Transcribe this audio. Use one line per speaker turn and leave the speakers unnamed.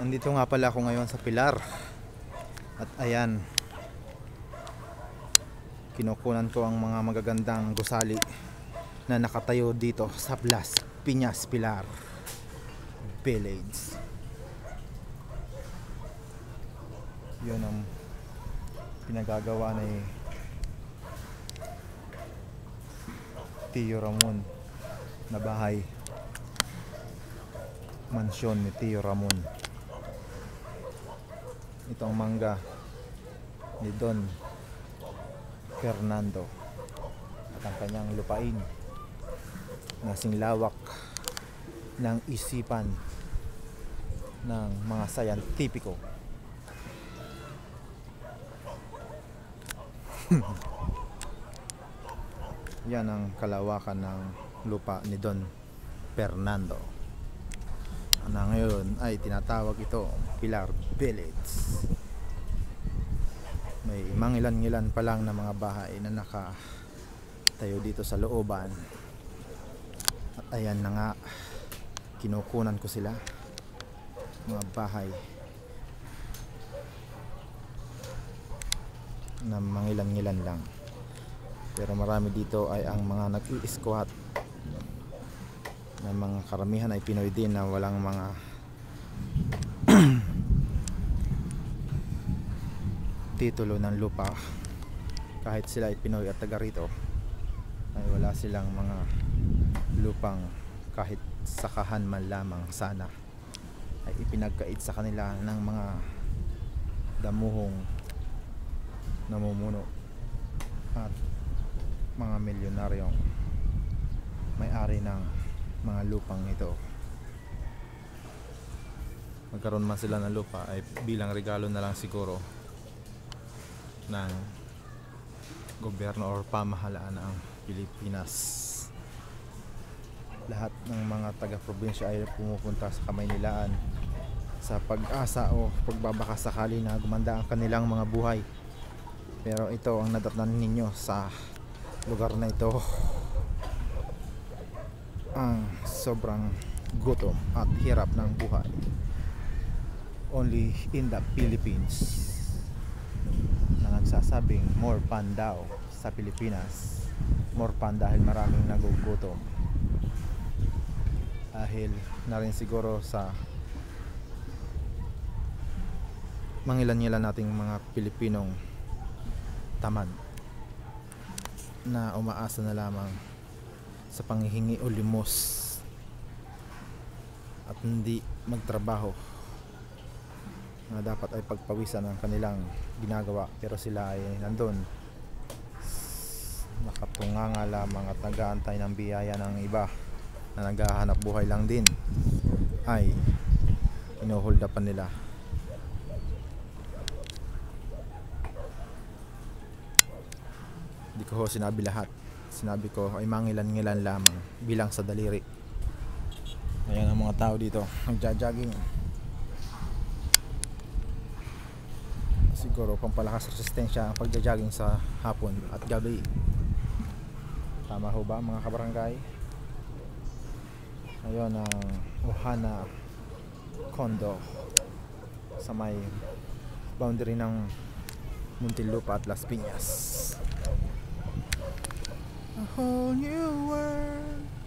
Nandito nga pala ako ngayon sa Pilar. At ayan. Kinukunan ko ang mga magagandang gusali na nakatayo dito sa Blas Piñas Pilar Village. Yun ang pinagagawa ni Tio Ramon na bahay mansyon ni Tio Ramon ito ang mangga ni Don Fernando at ang kanyang lupain na singlawak ng isipan ng mga sayantipiko yan ang kalawakan ng lupa ni Don Fernando na ngayon ay tinatawag ito Pilar Village may mangilan-ngilan pa lang na mga bahay na naka tayo dito sa looban. At ayan na nga kinukunan ko sila mga bahay na mangilan-ngilan lang. Pero marami dito ay ang mga nag-i-squat na mga karamihan ay Pinoy din na walang mga titulo ng lupa. Kahit sila ay Pinoy at taga rito ay wala silang mga lupang kahit sakahan man lamang sana ay ipinagkait sa kanila ng mga damuhong namumuno at mga milyonaryong may-ari ng mga lupang ito. Magkaroon man sila ng lupa ay bilang regalo na lang siguro ng gobyerno or pamahalaan ng Pilipinas. Lahat ng mga taga-probinsya ay pumupunta sa Kamaynilaan sa pag-asa o pagbabaka sakali na gumanda ang kanilang mga buhay. Pero ito ang nadatnan ninyo sa lugar na ito ang sobrang gutom at hirap ng buhay. Only in the Philippines na nagsasabing more pan daw sa Pilipinas. More pan dahil maraming nagugutom. Dahil na rin siguro sa mangilan-ngilan nating mga Pilipinong tamad na umaasa na lamang sa panghihingi o limos at hindi magtrabaho na dapat ay pagpawisan ang kanilang ginagawa. Pero sila ay nandun. Nakatunganga lamang at nag-aantay ng biyaya ng iba na naghahanap buhay lang din ay inuhold upan nila. Hindi ko sinabi lahat sinabi ko ay mangilan-ngilan lamang bilang sa daliri. Ayan ang mga tao dito nagja-jogging. Siguro pampalakas resistensya ang pagja-jogging sa hapon at gabi. Tama ho ba mga kabarangay? Ayun ang Ohana condo sa may boundary ng Muntinlupa at Las Piñas a whole new world